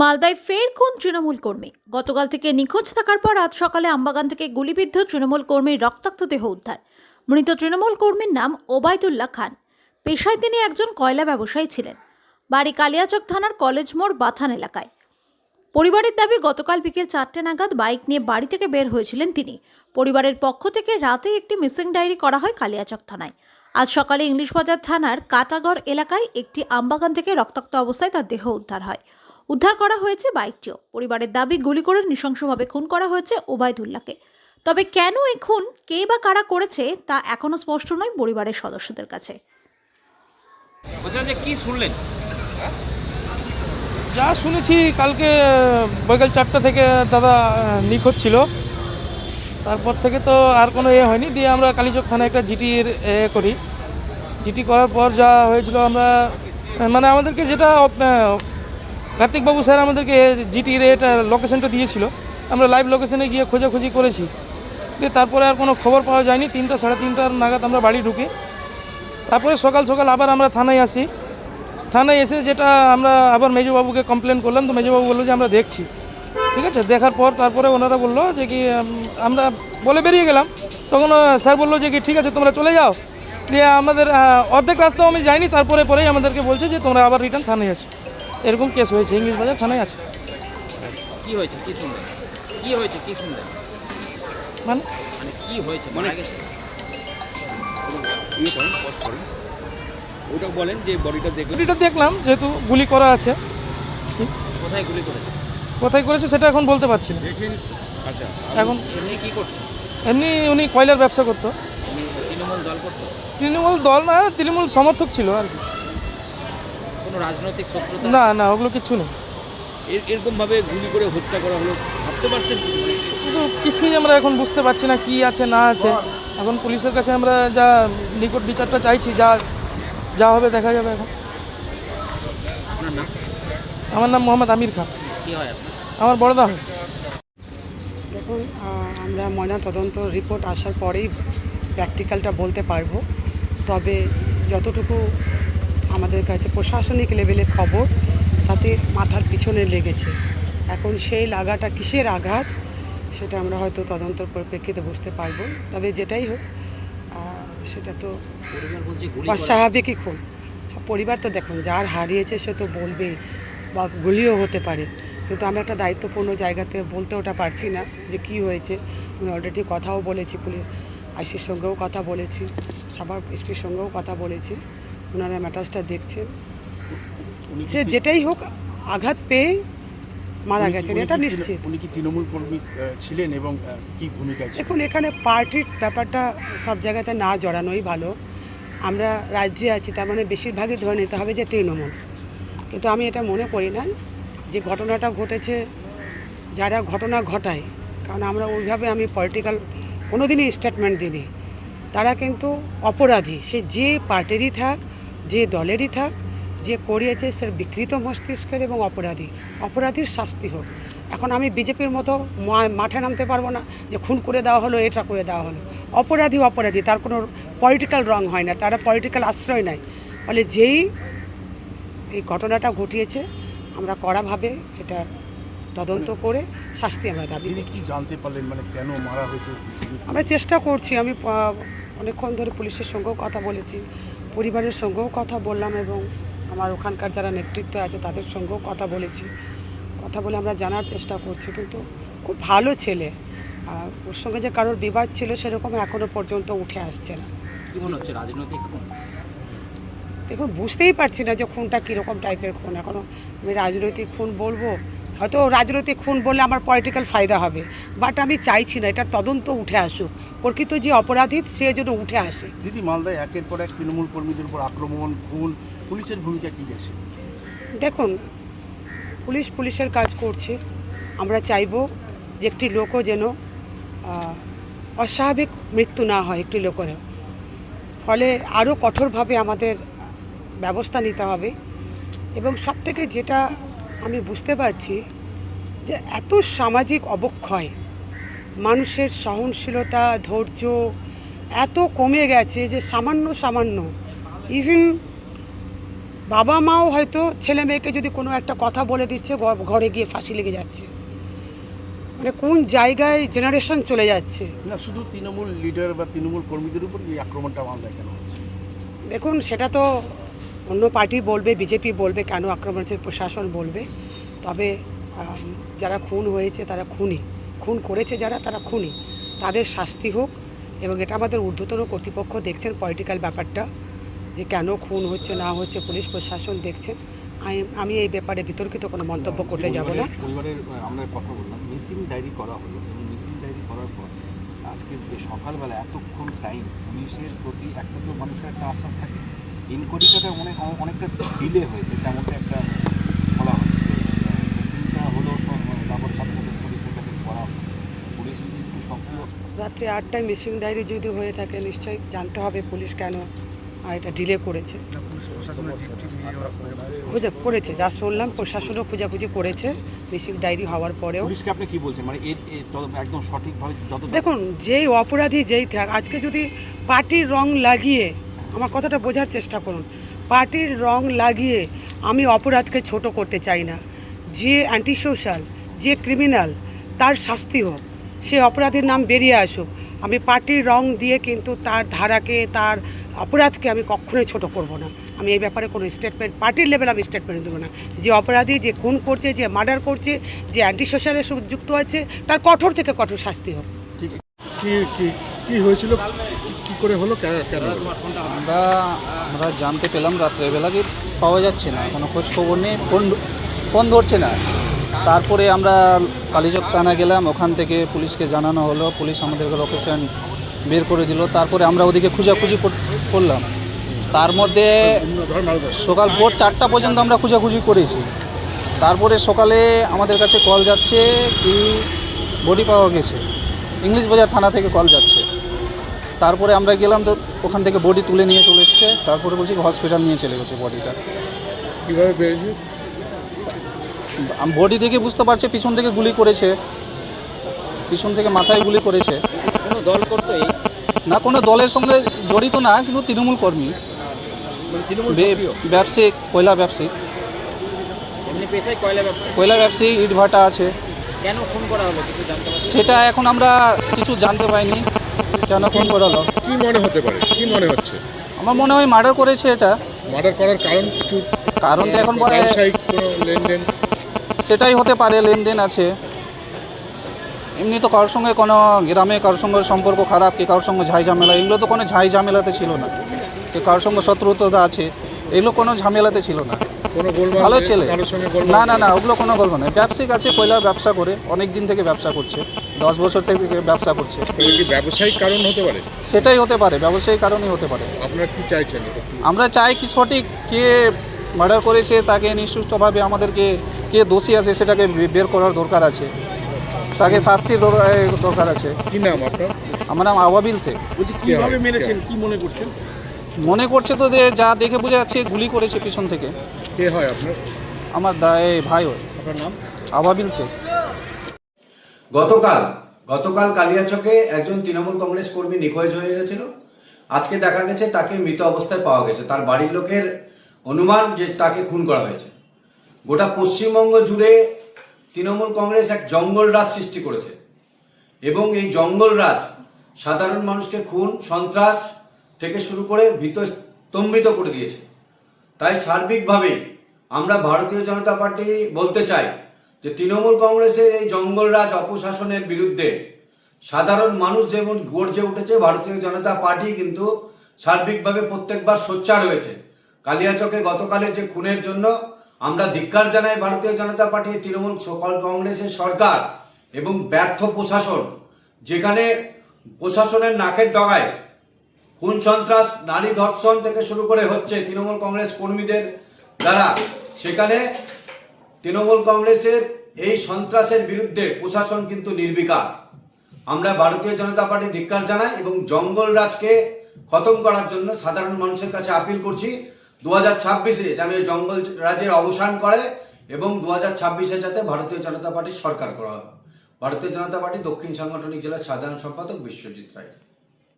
মালদায় ফের খুন তৃণমূল কর্মী। গতকাল থেকে নিখোঁজ থাকার পর আজ সকালে আমবাগান থেকে গুলিবিদ্ধ তৃণমূল কর্মীর রক্তাক্ত দেহ উদ্ধার। মৃত তৃণমূল কর্মীর নাম ওবায়দুল্লাহ খান। পেশায় তিনি একজন কয়লা ব্যবসায়ী ছিলেন। বাড়ি কালিয়াচক থানার কলেজ মোড় বাথান এলাকায়। পরিবারের দাবি, গতকাল বিকেল চারটে নাগাদ বাইক নিয়ে বাড়ি থেকে বের হয়েছিলেন তিনি। পরিবারের পক্ষ থেকে রাতে একটি মিসিং ডায়েরি করা হয় কালিয়াচক থানায়। আজ সকালে ইংলিশ বাজার থানার কাটাগড় এলাকায় একটি আমবাগান থেকে রক্তাক্ত অবস্থায় তার দেহ উদ্ধার হয়। উদ্ধার করা হয়েছে বাইকটিও। পরিবারের দাবি গুলি করে নৃশংসভাবে খুন করা হয়েছে ওবায়দুল্লাহকে। তবে কেন এই খুন কে বা কারা করেছে তা এখনও স্পষ্ট নয় পরিবারের সদস্যদের কাছে। কি শুনলেন? যা শুনেছি কালকে বিকেল চারটা থেকে দাদা নিখোঁজ ছিল। তারপর থেকে তো আর কোনো এ হয়নি। দিয়ে আমরা কালীচক থানায় একটা জিটির এ করি। জিটি করার পর যা হয়েছিল আমরা মানে আমাদেরকে যেটা কার্তিকবাবু স্যার আমাদেরকে জিটির এটা লোকেশনটা দিয়েছিল। আমরা লাইভ লোকেশনে গিয়ে খোঁজাখুঁজি করেছি। দিয়ে তারপরে আর কোনো খবর পাওয়া যায়নি। তিনটা, সাড়ে তিনটার নাগাদ আমরা বাড়ি ঢুকি তারপরে সকাল সকাল আবার আমরা থানায় আসি। থানায় এসে যেটা আমরা আবার মেজবাবুকে কমপ্লেন করলাম, তো মেজবাবু বলল যে আমরা দেখছি। ঠিক আছে? দেখার পর তারপরে ওনারা বলল যে কি আমরা বলে বেরিয়ে গেলাম। তখন স্যার বলল যে কি, ঠিক আছে, তোমরা চলে যাও। দিয়ে আমাদের অর্ধেক রাস্তাও আমি যাইনি। তারপরে পরেই আমাদেরকে বলছে যে তোমরা আবার রিটার্ন থানায় আসো এরকম কেস হয়েছে ইংলিশ বাজার থানায় আছে। কি হয়েছে? কি শুনলেন কি হয়েছে? কি শুনলেন মানে? মানে কি হয়েছে? মারা গেছে? ইয়ে করেন পজ করেন। ওটা বলেন যে বডিটা দেখলেন। এটা দেখলাম যেহেতু গুলি করা আছে। কোথায় গুলি করেছে? কোথায় করেছে সেটা এখন বলতে পারছি না। দেখেন আচ্ছা। এখন এমনি কি করছে এমনি উনি কয়লার ব্যবসা করতো। তৃণমূল দল করতো? তৃণমূল দল না তৃণমূল সমর্থক ছিল আর কি। কোনো রাজনৈতিক শত্রুতা? না না ওগুলো কিচ্ছু নেই। এর- এরকমভাবে গুলি করে হত্যা করা হলো ভাবতে পারছেন? কিন্তু কিছুই আমরা এখন বুঝতে পারছি না কি আছে না আছে। এখন পুলিশের কাছে আমরা যা নিকট বিচারটা চাইছি যা যা হবে দেখা যাবে এখন। আমার নাম মোহাম্মদ আমির খান। হয় আমার বড়দা হয় দেখুন আমরা ময়না তদন্ত রিপোর্ট আসার পরেই প্র্যাকটিক্যালটা বলতে পারব। তবে যতটুকু আমাদের কাছে প্রশাসনিক লেভেলে খবর, তাতে মাথার পিছনে লেগেছে। এখন সেই লাগাটা কিসের আঘাত, সেটা আমরা হয়তো তদন্তর পরিপ্রেক্ষিতে বুঝতে পারব। তবে যেটাই হোক সেটা তো অস্বাভাবিকই খুন পরিবার তো দেখুন, যার হারিয়েছে সে তো বলবেই বা গুলিও হতে পারে। কিন্তু আমি একটা দায়িত্বপূর্ণ জায়গাতে বলতে ওটা পারছি না যে কি হয়েছে। আমি অলরেডি কথাও বলেছি, পুলিশ আইসির সঙ্গেও কথা বলেছি সবার এসপির সঙ্গেও কথা বলেছি। ওনারা ম্যাটার্সটা দেখছেন। সে যেটাই হোক আঘাত পেয়ে মারা গেছেন। এটা নিশ্চিত। উনি কি তৃণমূল কর্মী ছিলেন এবং কি ভূমিকা দেখুন এখানে পার্টির ব্যাপারটা সব জায়গাতে না জড়ানোই ভালো। আমরা রাজ্যে আছি তার মানে বেশিরভাগই ধরে নিতে হবে যে তৃণমূল। কিন্তু আমি এটা মনে করি না যে ঘটনাটা ঘটেছে যারা ঘটনা ঘটায় কারণ আমরা ওইভাবে আমি পলিটিক্যাল কোনো দিনই স্টেটমেন্ট দিইনি। তারা কিন্তু অপরাধী সে যে পার্টিরই থাক যে দলেরই থাক যে করিয়েছে সে বিকৃত মস্তিষ্কের এবং অপরাধী। অপরাধীর শাস্তি হোক। এখন আমি বিজেপির মতো মাঠে নামতে পারব না যে খুন করে দেওয়া হলো এটা করে দেওয়া হলো। অপরাধী অপরাধী তার কোনো পলিটিক্যাল রং হয় না তারা পলিটিক্যাল আশ্রয় নেয় ফলে যেই এই ঘটনাটা ঘটিয়েছে আমরা কড়াভাবে এটা তদন্ত করে শাস্তি আমরা দাবি করছি। জানতে পারলেন মানে কেন মারা হয়েছে? আমরা চেষ্টা করছি আমি অনেকক্ষণ ধরে পুলিশের সঙ্গেও কথা বলেছি। পরিবারের সঙ্গেও কথা বললাম এবং আমার ওখানকার যারা নেতৃত্ব আছে তাদের সঙ্গেও কথা বলেছি। কথা বলে আমরা জানার চেষ্টা করছি কিন্তু খুব ভালো ছেলে। আর ওর সঙ্গে যে কারোর বিবাদ ছিল সেরকম এখনও পর্যন্ত উঠে আসছে না। কি মনে হচ্ছে রাজনৈতিক খুন? দেখুন বুঝতেই পারছি না যে খুনটা কীরকম টাইপের খুন। এখনও আমি রাজনৈতিক খুন বলব হয়তো রাজনৈতিক খুন বললে আমার পলিটিক্যাল ফায়দা হবে। বাট আমি চাইছি না এটা তদন্ত উঠে আসুক। প্রকৃত যে অপরাধী সে যেন উঠে আসে। দিদি মালদায় একের পর এক তৃণমূল কর্মীদের উপর আক্রমণ খুন পুলিশের ভূমিকা কি দেখছে দেখুন পুলিশ পুলিশের কাজ করছে। আমরা চাইব যে একটি লোকও যেন অস্বাভাবিক মৃত্যু না হয় একটি লোকেরও ফলে আরও কঠোরভাবে আমাদের ব্যবস্থা নিতে হবে। এবং সব থেকে যেটা আমি বুঝতে পারছি যে এত সামাজিক অবক্ষয় মানুষের সহনশীলতা ধৈর্য এত কমে গেছে যে সামান্য সামান্য। ইভেন বাবা মাও হয়তো ছেলে মেয়েকে যদি কোনো একটা কথা বলে দিচ্ছে ঘরে গিয়ে ফাঁসি লেগে যাচ্ছে। মানে কোন জায়গায় জেনারেশন চলে যাচ্ছে? না শুধু তৃণমূল লিডার বা তৃণমূল কর্মীদের উপর এই আক্রমণটা মালদায় কেন হচ্ছে। দেখুন সেটা তো অন্য পার্টি বলবে বিজেপি বলবে কেন আক্রমণ হচ্ছে প্রশাসন বলবে। তবে যারা খুন হয়েছে তারা খুনি। খুন করেছে যারা তারা খুনি। তাদের শাস্তি হোক এবং এটা আমাদের ঊর্ধ্বতন কর্তৃপক্ষ দেখছেন পলিটিক্যাল ব্যাপারটা যে কেন খুন হচ্ছে না হচ্ছে পুলিশ প্রশাসন দেখছেন। আমি- এই ব্যাপারে বিতর্কিত কোনো মন্তব্য করতে যাব না। পরিবারের- আমরা কথা বললাম মিসিং ডায়েরি করা হলো মিসিং ডায়েরি করার পর আজকে সকালবেলা এতক্ষণ টাইম পুলিশের প্রতি একটা তো মানুষের একটা আশ্বাস থাকে। ইনকোয়ারিটা অনেক অনেকটা ডিলে হয়েছে তেমনটা একটা বলা হচ্ছে মিসিংটা হলো সব তারপর সাথে সাথে পুলিশের কাছে করা হলো পুলিশ যদি একটু সক্রিয় রাত্রে আটটায় মিসিং ডায়েরি যদি হয়ে থাকে নিশ্চয়ই জানতে হবে পুলিশ কেন আর এটা ডিলে করেছে। খুঁজে করেছে যা শুনলাম প্রশাসনও খোঁজাখুঁজি করেছে মিসিং ডায়েরি হওয়ার পরেও। পুলিশকে আপনি কি বলছেন? মানে একদম সঠিকভাবে যত দেখুন যেই অপরাধী যেই থাক আজকে যদি পার্টির রং লাগিয়ে আমার কথাটা বোঝার চেষ্টা করুন। পার্টির রং লাগিয়ে আমি অপরাধকে ছোট করতে চাই না। যে অ্যান্টি সোশ্যাল যে ক্রিমিনাল তার শাস্তি হোক। সে অপরাধীর নাম বেরিয়ে আসুক। আমি পার্টির রং দিয়ে কিন্তু তার ধারাকে তার অপরাধকে আমি কখনোই ছোট করব না। আমি এই ব্যাপারে কোনো স্টেটমেন্ট পার্টির লেভেল আমি স্টেটমেন্ট দেবো না। যে অপরাধী যে খুন করছে যে মার্ডার করছে যে অ্যান্টি সোশ্যালের সঙ্গে যুক্ত আছে তার কঠোর থেকে কঠোর শাস্তি হোক। কি কি কি হয়েছিল? কি করে হলো? কেন কেন হলো? আমরা আমরা জানতে পেলাম রাত্রেবেলা যে পাওয়া যাচ্ছে না। কোনো খোঁজ খবর নেই ফোন ফোন ধরছে না। তারপরে আমরা কালীচক থানা গেলাম, ওখান থেকে পুলিশকে জানানো হলো। পুলিশ আমাদেরকে লোকেশন বের করে দিল। তারপরে আমরা ওদিকে খোঁজাখুঁজি কর- করলাম। তার মধ্যে সকাল ভোর চারটা পর্যন্ত আমরা খোঁজাখুঁজি করেছি। তারপরে সকালে আমাদের কাছে কল যাচ্ছে কি বডি পাওয়া গেছে। ইংলিশ বাজার থানা থেকে কল যাচ্ছে। তারপরে আমরা গেলাম তো ওখান থেকে বডি তুলে নিয়ে চলে এসছে। তারপরে বলছি হসপিটাল নিয়ে চলে গেছে বডিটা কীভাবে পেয়েছি? বডি দেখে বুঝতে পারছে পিছন থেকে গুলি করেছে। পিছন থেকে মাথায় গুলি করেছে। কোনো দল করতো এই না কোনো দলের সঙ্গে জড়িত না কিন্তু তৃণমূল কর্মী। মানে তৃণমূল ব্যবসায়িক কয়লা ব্যবসায়িক কয়লা ব্যবসা কয়লা ব্যবসায়ী ইট ভাটা আছে। কেন খুন করা হলো? কিছু জানতে সেটা এখন আমরা কিছু জানতে পাইনি কেন ফোন করা হলো। কি মনে হতে পারে? কি মনে হচ্ছে? আমার মনে হয় মার্ডার করেছে এটা। মার্ডার করার কারণ কিছু? কারণ তো এখন বলে ব্যবসায়িক কোনো লেনদেন? সেটাই হতে পারে লেনদেন আছে। এমনি তো কারোর সঙ্গে কোনো গ্রামে কারোর সঙ্গে সম্পর্ক খারাপ কি কারোর সঙ্গে ঝাই ঝামেলা এগুলো তো কোনো ঝাই ঝামেলাতে ছিল না। কি কারোর সঙ্গে শত্রুতা আছে এগুলো কোনো ঝামেলাতে ছিল না। ভালো ছেলে। না না না ওগুলো কোনো গল্প নয় ব্যবসায়িক আছে কয়লার ব্যবসা করে অনেক দিন থেকে ব্যবসা করছে দশ বছর থেকে ব্যবসা করছে। ব্যবসায়িক কারণ হতে পারে? সেটাই হতে পারে ব্যবসায়িক কারণেই হতে পারে। আপনারা কি চাইছেন আমরা চাই কি সঠিক কে মার্ডার করেছে তাকে নিঃসুষ্ঠভাবে আমাদেরকে কে দোষী আছে সেটাকে বের করার দরকার আছে। তাকে শাস্তির দর- দরকার আছে। কি নাম আপনার? আমার নাম আবাবিল শেখ। বলছি কীভাবে মেরেছেন? কি মনে করছেন? মনে করছে তো যে যা দেখে বোঝা যাচ্ছে গুলি করেছে পিছন থেকে। কে হয় আপনার? আমার দা এ, ভাই ওই আপনার নাম? আবাবিল শেখ। গতকাল গতকাল কালিয়াচকে একজন তৃণমূল কংগ্রেস কর্মী নিখোঁজ হয়ে গেছিল। আজকে দেখা গেছে তাকে মৃত অবস্থায় পাওয়া গেছে। তার বাড়ির লোকের অনুমান যে তাকে খুন করা হয়েছে। গোটা পশ্চিমবঙ্গ জুড়ে তৃণমূল কংগ্রেস এক জঙ্গল রাজ সৃষ্টি করেছে। এবং এই জঙ্গল রাজ সাধারণ মানুষকে খুন, সন্ত্রাস থেকে শুরু করে ভীত স্তম্ভিত করে দিয়েছে। তাই সার্বিকভাবে আমরা ভারতীয় জনতা পার্টি বলতে চাই যে তৃণমূল কংগ্রেসের এই জঙ্গলরাজ অপশাসনের বিরুদ্ধে সাধারণ মানুষ যেমন গর্জে উঠেছে, ভারতীয় জনতা পার্টি কিন্তু সার্বিকভাবে প্রত্যেকবার সোচ্চার হয়েছে। কালিয়াচকে গতকালের যে খুনের জন্য আমরা ধিক্কার জানাই ভারতীয় জনতা পার্টি তৃণমূল সকল কংগ্রেসের সরকার এবং ব্যর্থ প্রশাসন, যেখানে প্রশাসনের নাকের ডগায় খুন, সন্ত্রাস, নারী ধর্ষণ থেকে শুরু করে হচ্ছে তৃণমূল কংগ্রেস কর্মীদের দ্বারা। সেখানে তৃণমূল কংগ্রেসের এই সন্ত্রাসের বিরুদ্ধে প্রশাসন কিন্তু নির্বিকার। আমরা ভারতীয় জনতা পার্টি ধিক্কার জানাই এবং জঙ্গল রাজকে খতম করার জন্য সাধারণ মানুষের কাছে আপিল করছি। দু হাজার ছাব্বিশে যেন এই জঙ্গল রাজের অবসান করে এবং দু হাজার ছাব্বিশে যাতে ভারতীয় জনতা পার্টির সরকার করা হয়। ভারতীয় জনতা পার্টি দক্ষিণ সাংগঠনিক জেলার সাধারণ সম্পাদক বিশ্বজিৎ রায়।